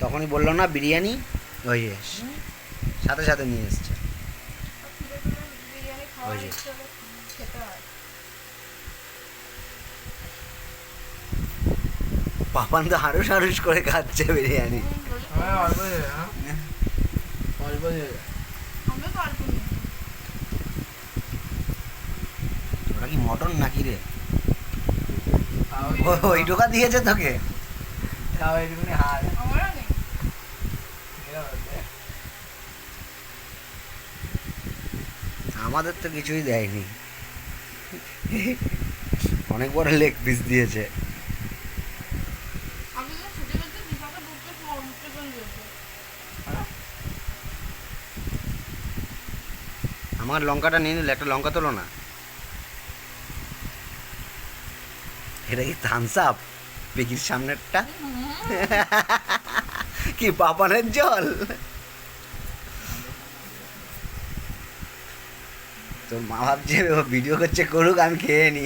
তখনই বলল না বিরিয়ানি ওই এস সাথে সাথে নিয়ে এসছে। ওই যে। হয় পাপান তো হারুস হারুস করে খাচ্ছে বিরিয়ানি। হ্যাঁ হ্যাঁ নিই। ওটা কি মটন নাকি রে? ওই টোকা দিয়েছে তোকে? তাও আমাদের তো কিছুই দেয়নি। অনেক বড় লেগ পিস দিয়েছে। আমার লঙ্কাটা নিয়ে নিলে একটা লঙ্কা তোলো না। এটা কি থামস আপ পিকির সামনেরটা? কি পাপানের জল? তোর মা ভাবছে ও ভিডিও করছে করুক আমি খেয়ে নি